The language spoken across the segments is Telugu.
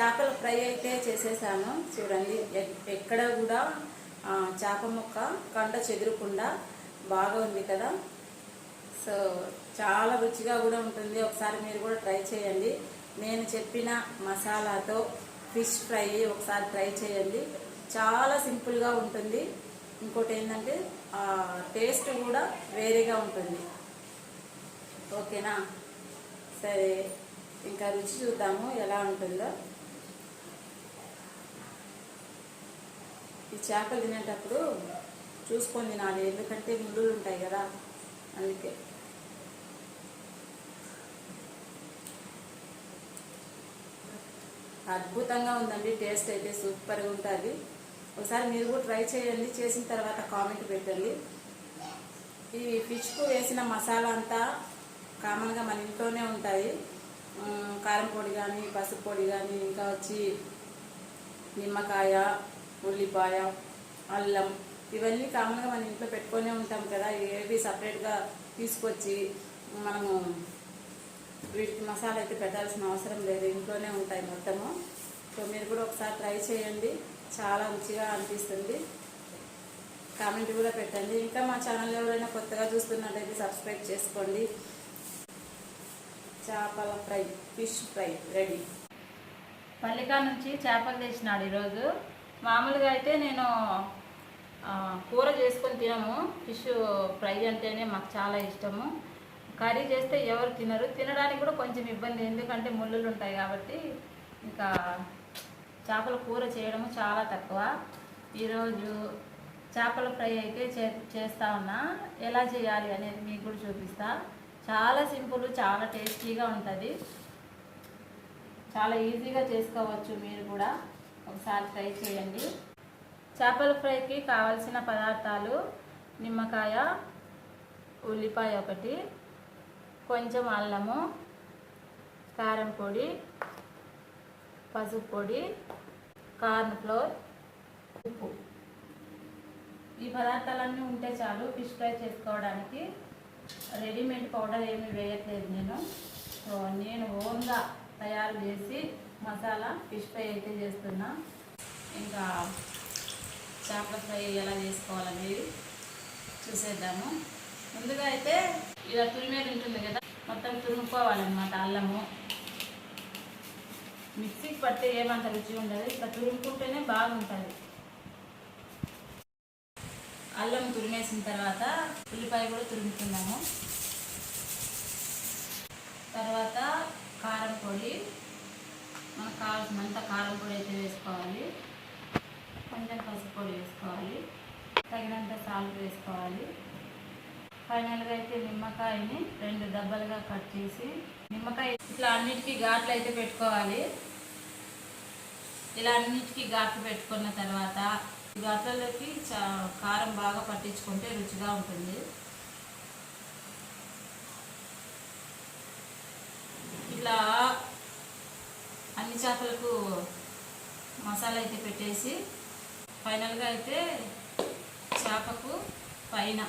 చేపల ఫ్రై అయితే చేసేసాను. చూడండి ఎ- ఎక్కడ కూడా చేప ముక్క కండ చెదరకుండా బాగా ఉంది కదా. సో చాలా రుచిగా కూడా ఉంటుంది. ఒకసారి మీరు కూడా ట్రై చేయండి. నేను చెప్పిన మసాలాతో ఫిష్ ఫ్రై ఒకసారి ట్రై చేయండి. చాలా సింపుల్గా ఉంటుంది. ఇంకోటి ఏంటంటే ఆ, టేస్ట్ కూడా వేరేగా ఉంటుంది. ఓకేనా? సరే ఇంకా రుచి చూద్దాము ఎలా ఉంటుందో. ఈ చేపలు తినేటప్పుడు చూసుకొని తినాలి ఎందుకంటే ముళ్ళులు ఉంటాయి కదా అందుకే. అద్భుతంగా ఉందండి టేస్ట్ అయితే సూపర్గా ఉంటుంది. ఒకసారి మీరు కూడా ట్రై చేయండి చేసిన తర్వాత కామెంట్ పెట్టండి. ఈ ఫిష్కు వేసిన మసాలా అంతా కామన్గా మన ఇంట్లోనే ఉంటాయి కారం పొడి కానీ పసుపు పొడి కానీ ఇంకా వచ్చి నిమ్మకాయ ఉల్లిపాయ అల్లం ఇవన్నీ కామన్గా మన ఇంట్లో పెట్టుకొనే ఉంటాం కదా. ఏవి సపరేట్గా తీసుకొచ్చి మనము వీటికి మసాలా అయితే పెట్టాల్సిన అవసరం లేదు. ఇంట్లోనే ఉంటాయి మొత్తము. సో మీరు కూడా ఒకసారి ట్రై చేయండి. చాలా రుచిగా అనిపిస్తుంది. కామెంట్ కూడా పెట్టండి. ఇంకా మా ఛానల్ ఎవరైనా కొత్తగా చూస్తున్నట్టయితే సబ్స్క్రైబ్ చేసుకోండి. చేపల ఫ్రై ఫిష్ ఫ్రై రెడీ. పల్లికా నుంచి చేపలు తెచ్చినాడు ఈరోజు. మామూలుగా అయితే నేను కూర చేసుకొని తినము ఫిష్ ఫ్రై అంటేనే మాకు చాలా ఇష్టము. కర్రీ చేస్తే ఎవరు తినరు. తినడానికి కూడా కొంచెం ఇబ్బంది. ఎందుకంటే ముళ్ళులు ఉంటాయి కాబట్టి ఇంకా చేపల కూర చేయడము చాలా తక్కువ. ఈరోజు చేపల ఫ్రై అయితే చే చేస్తా ఉన్నా. ఎలా చేయాలి అనేది మీకు కూడా చూపిస్తా. చాలా సింపుల్ చాలా టేస్టీగా ఉంటుంది. చాలా ఈజీగా చేసుకోవచ్చు మీరు కూడా. ఒకసారి ట్రై చేయండి. చేపల ఫ్రైకి కావలసిన పదార్థాలు నిమ్మకాయ ఉల్లిపాయ ఒకటి కొంచెం అల్లము కారం పొడి పసుపు పొడి కార్న్ ఫ్లోర్ ఉప్పు. ఈ పదార్థాలన్నీ ఉంటే చాలు ఫిష్ ఫ్రై చేసుకోవడానికి రెడీమేడ్ పౌడర్ ఏమీ వేయట్లేదు నేను. సో నేను ఓన్గా తయారు చేసి మసాలా ఫిష్ ఫ్రై అయితే చేస్తున్నా. ఇంకా చేపల ఫ్రై ఎలా చేసుకోవాలనేది చూసేద్దాము. ముందుగా అయితే ఇలా తురిమేది ఉంటుంది కదా మొత్తం తురుముకోవాలన్నమాట అల్లము. మిక్సీకి పడితే ఏమంత రుచి ఉండదు ఇట్లా తురుముకుంటేనే బాగుంటుంది. అల్లం తురిమేసిన తర్వాత ఉల్లిపాయ కూడా తురుముకున్నాము తర్వాత కారం పొడి మనకు కావాల్సినంత కారం పొడి అయితే వేసుకోవాలి. కొంచెం పసుపు పొడి వేసుకోవాలి. తగినంత సాల్ట్ వేసుకోవాలి. ఫైనల్గా అయితే నిమ్మకాయని రెండు దెబ్బలుగా కట్ చేసి నిమ్మకాయ ఇట్లా అన్నిటికీ ఘాట్లు అయితే పెట్టుకోవాలి. ఇలా అన్నిటికీ ఘాట్లు పెట్టుకున్న తర్వాత ఘాట్లలోకి కారం బాగా పట్టించుకుంటే రుచిగా ఉంటుంది ఇట్లా అన్ని చేపలకు మసాలా అయితే పెట్టేసి ఫైనల్గా అయితే చేపకు పైన.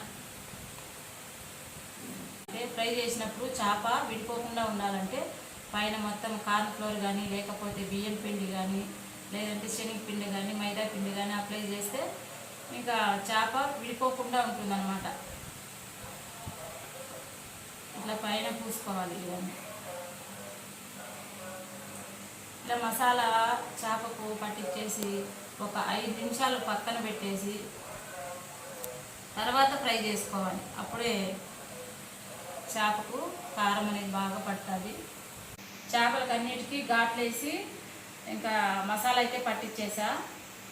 అంటే ఫ్రై చేసినప్పుడు చేప విడిపోకుండా ఉండాలంటే పైన మొత్తం కార్న్ ఫ్లోర్ కానీ లేకపోతే బియ్యం పిండి కానీ లేదంటే శనగపిండి కానీ మైదా పిండి కానీ అప్లై చేస్తే ఇంకా చేప విడిపోకుండా ఉంటుందన్నమాట. ఇట్లా పైన పూసుకోవాలి ఇవన్నీ. ఇట్లా మసాలా చేపకు పట్టించేసి ఒక ఐదు నిమిషాలు పక్కన పెట్టేసి తర్వాత ఫ్రై చేసుకోవాలి. అప్పుడే చేపకు కారం అనేది బాగా పడుతుంది. చేపలకు అన్నిటికీ ఘాట్లేసి ఇంకా మసాలా అయితే పట్టించేసా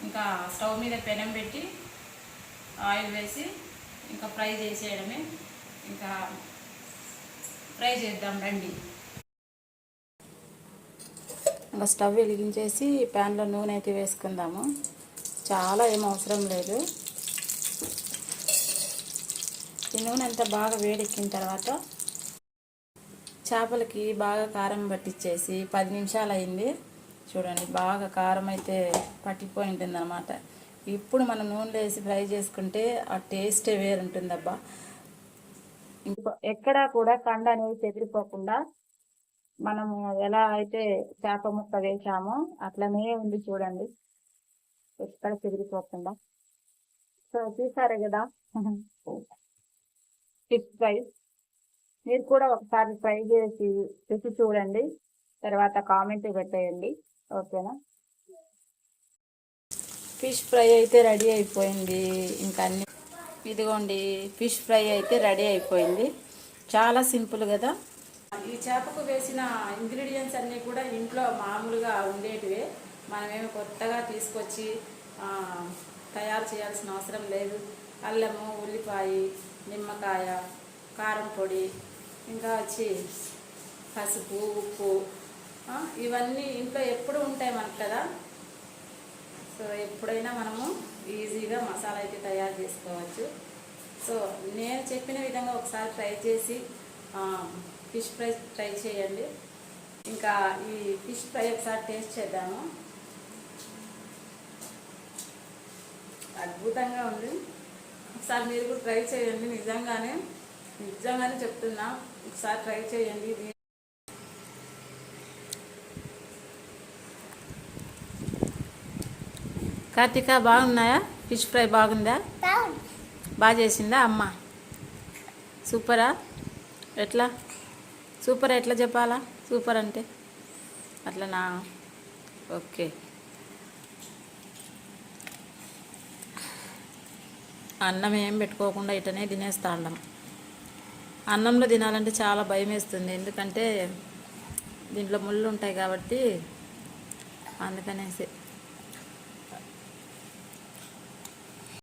ఇంకా స్టవ్ మీద పెనం పెట్టి ఆయిల్ వేసి ఇంకా ఫ్రై చేసేయడమే. ఇంకా ఫ్రై చేద్దాం రండి. ఇంకా స్టవ్ వెలిగించేసి ప్యాన్లో నూనె అయితే వేసుకుందాము. చాలా ఏం అవసరం లేదు. ఈ నూనె అంతా బాగా వేడెక్కిన తర్వాత చేపలకి బాగా కారం పట్టించేసి పది నిమిషాలు అయింది. చూడండి బాగా కారం అయితే పట్టిపోయి ఉంటుందన్నమాట ఇప్పుడు మనం నూనెలో వేసి ఫ్రై చేసుకుంటే ఆ టేస్టే వేరుంటుందబ్బా. ఇంకో ఎక్కడా కూడా కండ అనేది చెదిరిపోకుండా మనము ఎలా అయితే చేప ముక్క వేసామో అట్లనే ఉంది చూడండి. ఎక్కడ తిరిగిపోకుండా సో చూసారే కదా? ఫిష్ ఫ్రై మీరు కూడా ఒకసారి ట్రై చేసి రుచి చూడండి. తర్వాత కామెంట్ పెట్టేయండి. ఓకేనా? ఫిష్ ఫ్రై అయితే రెడీ అయిపోయింది. ఇంకా అన్ని ఇదిగోండి ఫిష్ ఫ్రై అయితే రెడీ అయిపోయింది. చాలా సింపుల్ కదా? ఈ చేపకు వేసిన ఇంగ్రీడియంట్స్ అన్నీ కూడా ఇంట్లో మామూలుగా ఉండేటివే. మనమేమి కొత్తగా తీసుకొచ్చి తయారు చేయాల్సిన అవసరం లేదు. అల్లము ఉల్లిపాయ నిమ్మకాయ కారం పొడి ఇంకా వచ్చి పసుపు ఉప్పు ఇవన్నీ ఇంట్లో ఎప్పుడు ఉంటాయి మనకు కదా. సో ఎప్పుడైనా మనము ఈజీగా మసాలా అయితే తయారు చేసుకోవచ్చు. సో నేను చెప్పిన విధంగా ఒకసారి ట్రై చేసి ఫిష్ ఫ్రై ట్రై చేయండి. ఇంకా ఈ ఫిష్ ఫ్రై ఒకసారి టేస్ట్ చేద్దాము. అద్భుతంగా ఉంది. ఒకసారి మీరు కూడా ట్రై చేయండి నిజంగానే. నిజంగానే చెప్తున్నా. ఒకసారి ట్రై చేయండి. ఇది కార్తీక బాగున్నాయా? ఫిష్ ఫ్రై బాగుందా? బాగా చేసిందా అమ్మ? సూపరా? ఎట్లా? సూపర్ ఎట్లా చెప్పాలా? సూపర్ అంటే? అట్లనా? ఓకే. అన్నం ఏం పెట్టుకోకుండా ఇటనే తినేస్తా అన్నం అన్నంలో తినాలంటే చాలా భయం వేస్తుంది ఎందుకంటే దీంట్లో ముళ్ళు ఉంటాయి కాబట్టి అందుకనేసి.